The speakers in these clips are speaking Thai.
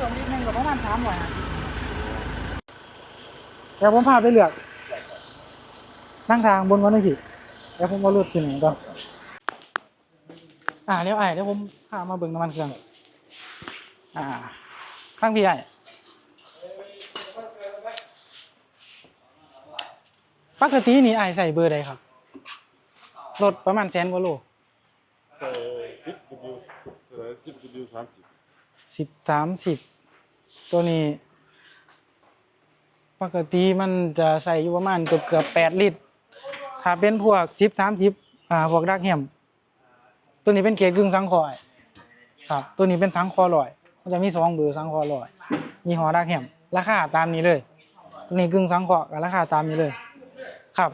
พิ่มนิดนึงก็ประมาณสามร้อยห้าสิบเดี๋ยวผมพาไปเลือกนั่งทางบนวันนี้สิเดี๋ยวผมเอารถขึ้นหนึ่งก่อนอ่าเดี๋ยวไอ้เดี๋ยวผมพามาเบิ่งน้ำมันเครื่องอ่าข้างพี่ไอ้ปกตินี่ไอ้ใส่เบอร์ใดครับรถประมาณแสนกว่าโลใส่สิบ W เอ่อสิบ W สามสิบ สิบสามสิบตัวนี้ ปกติมันจะใส่อยู่ประมาณเกือบเกือบแปดลิตร ถ้าเป็นพวกสิบสามสิบอ่าพวกดักแฮมตัวนี้เป็นเกรดกึ่งสังคอยครับตัวนี้เป็นสังคอลอย มันจะมีสองเบอร์สังคอลอยยี่ห้อดักแฮมราคาตามนี้เลย ตัวนี้กึ่งสังคอกับราคาตามนี้เลย ครับ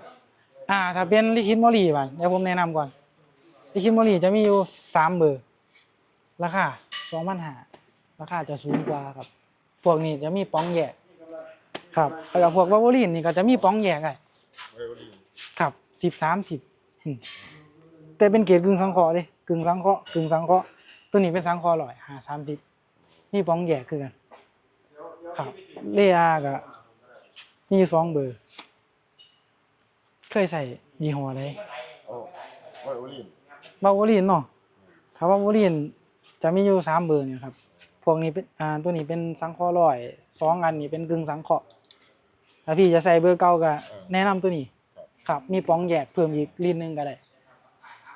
อ่า ถ้าเป็นลิคิดมอลี่บ้านเดี๋ยวผมแนะนำก่อนลิคิดมอลี่จะมีอยู่สามเบอร์ราคาสองพันห้า ราคาจะสูงกว่าครับ พวกนี้จะมีป้องแยก ครับแล้วก็พวกวาโวลินนี่ก็จะมีป้องแยกไงไวโอลินครับสิบสามสิบแต่เป็นเกรดกึ่งสังเคราะห์เดิกึ่งสังเคราะห์กึ่งสังเคราะห์ตัวนี้เป็นสังเคราะห์ลอยหาสามสิบนี่ป้องแยกคือกันครับเลอาก็มีอยู่สองเบอร์ เคยใส่ยี่ห้อใดโอ้ไวโอลินวาโวลินเนาะถ้าวาโวลินจะมีอยู่สามเบอร์เนี่ยครับ พวกนี้เป็นอ่าตัวนี้เป็นสังเคราะห์ลอยสองอันนี้เป็นกึ่งสังเคราะห์ถ้าพี่จะใส่เบอร์เก่าก็แนะนำตัวนี้ ครับมีป้องแยกเพิ่มอีกลิตรหนึงก็ได้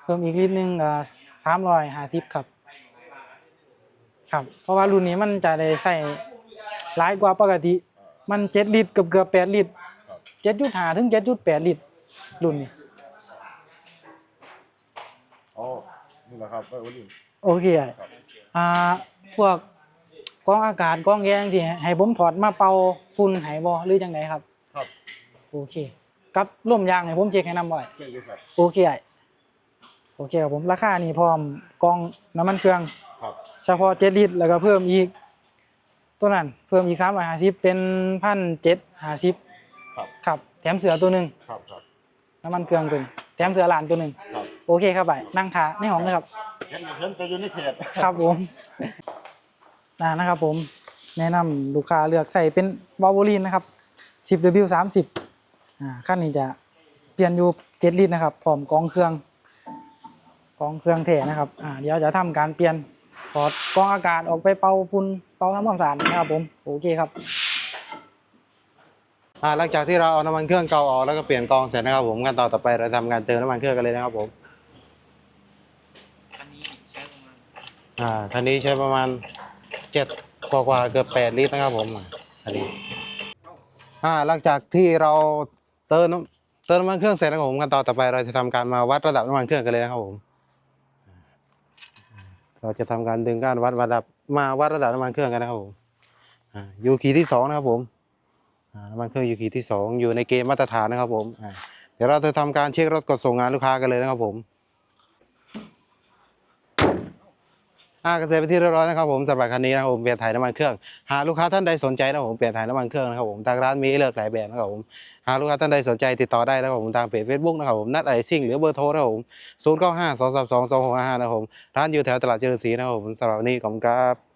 เพิ่มอีกลิตรหนึงก็สามร้อยห้าสิบครับ ครับ เพราะว่ารุ่นนี้มันจะได้ใส่หลายกว่าปกติ มันเจ็ดลิตรเกือบเกือบแปดลิตรเจ็ดจุดห้าถึงเจ็ดจุดแปดลิตรรุ่นนี้ อ๋อ นี่แหละครับไวโอลิน โอเคไอ้ครับอ่า พวก กรองอากาศกรองแยงสิให้ผมถอดมาเป่าฝุ่นให้บ่หรือจังไดครับ ครับโอเคกับร่มยางให้ผมเช็คให้นำบ่อยใช่เลยครับ โอเคไอ้โอเคครับผมราคานี่พร้อมกรองน้ำมันเครื่อง ครับ เฉพาะ7ลิตรแล้วก็เพิ่มอีก ตัวนั้นเพิ่มอีก350เป็น1,750ครับ ครับ แถมเสือตัวหนึงครับครับ น้ำมันเครื่องตัวหนึงแถมเสือหลานตัวหนึงครับ โอเคครับไปนั่งทาในห้องเลยครับ เห็นเห็นแต่อยู่ในเพจ ครับผม อ่านะครับผมแนะนำลูกค้าเลือกใส่เป็นวาโวลีนนะครับ 10W 30 อ่าขั้นนี้จะเปลี่ยนอยู่7ลิตรนะครับพร้อมกรองเครื่องกรองเครื่องเทนะครับอ่าเดี๋ยวจะทำการเปลี่ยนถอดกรองอากาศออกไปเป่าฝุ่นเป่าน้ำความสะอาดนะครับผมโอเคครับอ่าหลังจากที่เราเอาน้ำมันเครื่องเก่าออกแล้วก็เปลี่ยนกองเสร็จนะครับผมขั้นตอนต่อไปเราทำการเติมน้ำมันเครื่องกันเลยนะครับผมอ่าคันนี้ใช้ประมาณ เจ็ดกว่ากว่าๆเกือบแปดลิตรนะครับผมอันนี้อ่าหลังจากที่เราเติมน้ำเติมน้ำมันเครื่องเสร็จนะครับผมขั้นต่อต่อไปเราจะทำการมาวัดระดับน้ำมันเครื่องกันเลยนะครับผมเราจะทำการดึงก้านวัดระดับมาวัดระดับน้ำมันเครื่องกันนะครับผมอยู่ขีดที่สองนะครับผมน้ำมันเครื่องยูคีที่สองอยู่ในเกณฑ์มาตรฐานนะครับผมเดี๋ยวเราจะทำการเช็ครถกดส่งงานลูกค้ากันเลยนะครับผม อ่าเกษตรไปที่เรียบร้อยนะครับผมสำหรับคันนี้นะครับผมเปลี่ยนถ่ายน้ำมันเครื่องหากลูกค้าท่านใดสนใจนะครับผมเปลี่ยนถ่ายน้ำมันเครื่องนะครับผมทางร้านมีให้เลือกหลายแบบนะครับผมหากลูกค้าท่านใดสนใจติดต่อได้นะครับผมทางเพจเฟซบุ๊กนะครับผมนัดไอซิ่งหรือเบอร์โทรนะครับผมศูนย์เก้าห้าสองสามสองสองหกห้านะครับผมร้านอยู่แถวตลาดเจริญศรีนะครับผมสำหรับวันนี้ขอบคุณครับ